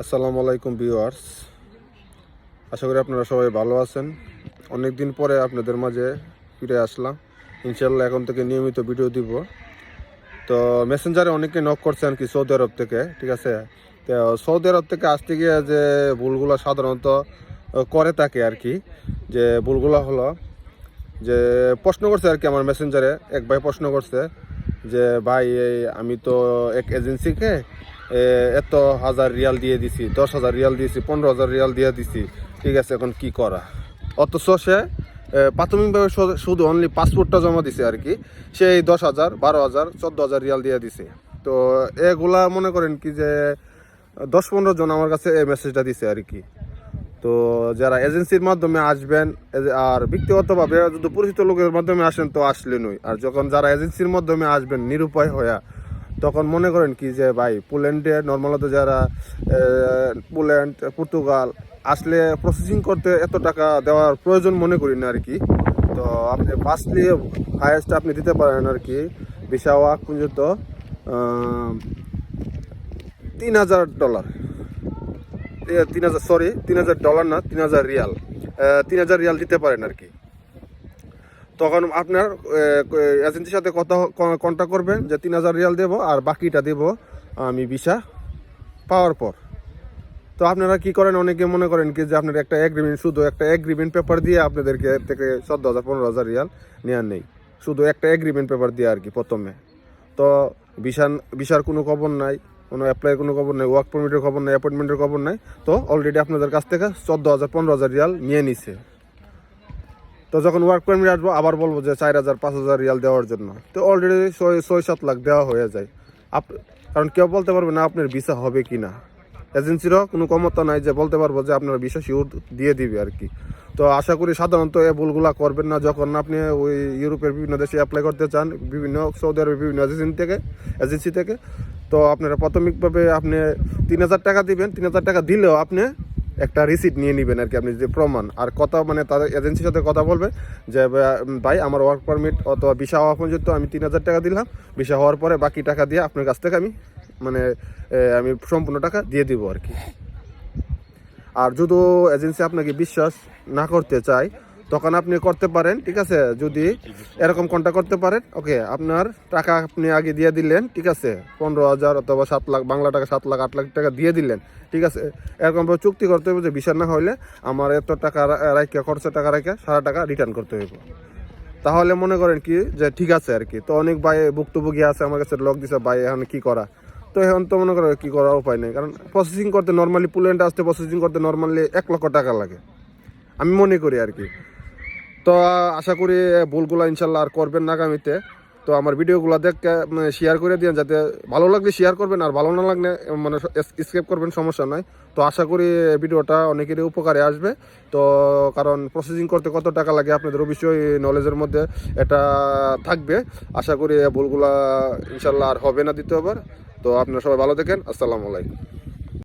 আসসালামু আলাইকুম ভিউয়ার্স। আশা করি আপনারা সবাই ভালো আছেন। অনেক দিন পরে আপনাদের মাঝে ফিরে আসলাম। ইনশাল্লাহ এখন থেকে নিয়মিত ভিডিও দিব। তো মেসেঞ্জারে অনেকে নক করছে আর কি সৌদি আরব থেকে, ঠিক আছে? তো সৌদি আরব থেকে আসতে গিয়ে যে ভুলগুলো সাধারণত করে থাকে আর কি, যে ভুলগুলো হলো যে প্রশ্ন করছে আর কি আমার মেসেঞ্জারে। এক ভাই প্রশ্ন করছে যে, ভাই আমি তো এক এজেন্সিকে এত হাজার রিয়াল দিয়ে দিছি, দশ হাজার রিয়াল দিয়েছি, পনেরো হাজার রিয়াল দিয়ে দিছি। ঠিক আছে, এখন কি করা? অথচ সে প্রাথমিকভাবে শুধু অনলি পাসপোর্টটা জমা দিছে আর কি, সেই দশ হাজার, বারো হাজার, চোদ্দ হাজার রিয়াল দিয়ে দিছে। তো এগুলা মনে করেন কি যে, দশ পনেরো জন আমার কাছে এই মেসেজটা দিছে আর কি। তো যারা এজেন্সির মাধ্যমে আসবেন আর ব্যক্তিগতভাবে যদি পরিচিত লোকের মাধ্যমে আসেন তো আসলে নই আর যখন যারা এজেন্সির মাধ্যমে আসবেন, নিরুপায় হয়ে তখন মনে করেন কি যে, ভাই, পোল্যান্ডে নর্মালত যারা পোল্যান্ড, পর্তুগাল আসলে প্রসেসিং করতে এত টাকা দেওয়ার প্রয়োজন মনে করি না আর কি। তো আপনি ফার্স্টলি হায়েস্ট আপনি দিতে পারেন আর কি ভিসা ওয়াক পর্যন্ত তিন হাজার ডলার তিন হাজার সরি তিন হাজার ডলার না, তিন হাজার রিয়াল। তিন হাজার রিয়াল দিতে পারেন আর কি। তখন আপনার এজেন্সির সাথে কথা কন্ট্যাক্ট করবেন যে তিন হাজার রিয়াল দেবো আর বাকিটা দেব আমি ভিসা পাওয়ার পর। তো আপনারা কি করেন? অনেকে মনে করেন কি যে আপনার একটা এগ্রিমেন্ট শুধু একটা এগ্রিমেন্ট পেপার দিয়ে আপনাদেরকে থেকে চোদ্দ হাজার, পনেরো হাজার রিয়াল নেওয়ার নেই। শুধু একটা এগ্রিমেন্ট পেপার দিয়ে আর কি প্রথমে। তো ভিসার ভিসার কোনো খবর নাই, কোনো অ্যাপ্লাইয়ের কোনো খবর নাই ওয়ার্ক পারমিটের খবর নাই অ্যাপয়েন্টমেন্টের খবর নাই। তো অলরেডি আপনাদের কাছ থেকে চোদ্দ হাজার, পনেরো হাজার রিয়াল নিয়ে নিছে। তো যখন ওয়ার্ক পারমিট আসব, আবার বলব যে চার হাজার, পাঁচ হাজার রিয়াল দেওয়ার জন্য। তো অলরেডি ছয় ছয় সাত লাখ দেওয়া হয়ে যায়। আপ কারণ কেউ বলতে পারবে না আপনার ভিসা হবে কি না এজেন্সিরও কোনো ক্ষমতা নাই যে বলতে পারব যে আপনার ভিসা শিওর দিয়ে দিবে আর কি। তো আশা করি সাধারণত এই ভুলগুলা করবেন না। যখন আপনি ওই ইউরোপের বিভিন্ন দেশে অ্যাপ্লাই করতে চান, বিভিন্ন সৌদি আরবের বিভিন্ন এজেন্সি থেকে এজেন্সি থেকে, তো আপনারা প্রাথমিকভাবে আপনি তিন হাজার টাকা দিবেন। তিন হাজার টাকা দিলেও আপনি একটা রিসিট নিয়ে নেবেন আর কি আপনি যদি প্রমাণ। আর কথা মানে তাদের এজেন্সির সাথে কথা বলবে যে, ভাই আমার ওয়ার্ক পারমিট অথবা ভিসা হওয়া পর্যন্ত আমি তিন হাজার টাকা দিলাম। ভিসা হওয়ার পরে বাকি টাকা দিয়ে আপনার কাছ থেকে আমি মানে আমি সম্পূর্ণ টাকা দিয়ে দিব আর কি। আর যদি এজেন্সি আপনাকে বিশ্বাস না করতে চায় তখন আপনি করতে পারেন, ঠিক আছে? যদি এরকম কন্ট্যাক্ট করতে পারেন, ওকে, আপনার টাকা আপনি আগে দিয়ে দিলেন, ঠিক আছে? পনেরো হাজার অথবা সাত লাখ, বাংলা টাকা সাত লাখ, আট লাখ টাকা দিয়ে দিলেন, ঠিক আছে? এরকম চুক্তি করতে হবে যে বিচার না হলে আমার এত টাকা রাখা খরচা টাকা রাখা সারা টাকা রিটার্ন করতে হইব। তাহলে মনে করেন কি, যে ঠিক আছে আর কি। তো অনেক ভাই ভুক্তভোগী আছে, আমার কাছে লক দিছে, ভাই, এখন কি করা? তো এখন তো মনে করো কি করার উপায় নেই, কারণ প্রসেসিং করতে নর্মালি পুলেন্ট আসতে প্রসেসিং করতে নর্মালি এক লক্ষ টাকা লাগে। আমি মনে করি আর কি। তো আশা করি ভুলগুলো ইনশাল্লাহ আর করবেন না আগামীতে। তো আমার ভিডিওগুলো দেখে শেয়ার করে দিন যাতে ভালো লাগলে শেয়ার করবেন, আর ভালো না লাগলে মানে স্কেপ করবেন, সমস্যা নাই। তো আশা করি ভিডিওটা অনেকেরই উপকারে আসবে। তো কারণ প্রসেসিং করতে কত টাকা লাগে আপনাদের অবশ্যই নলেজের মধ্যে এটা থাকবে। আশা করি ভুলগুলা ইনশাল্লাহ আর হবে না দ্বিতীয়বার। তো আপনারা সবাই ভালো দেখেন আসসালামু আলাইকুম।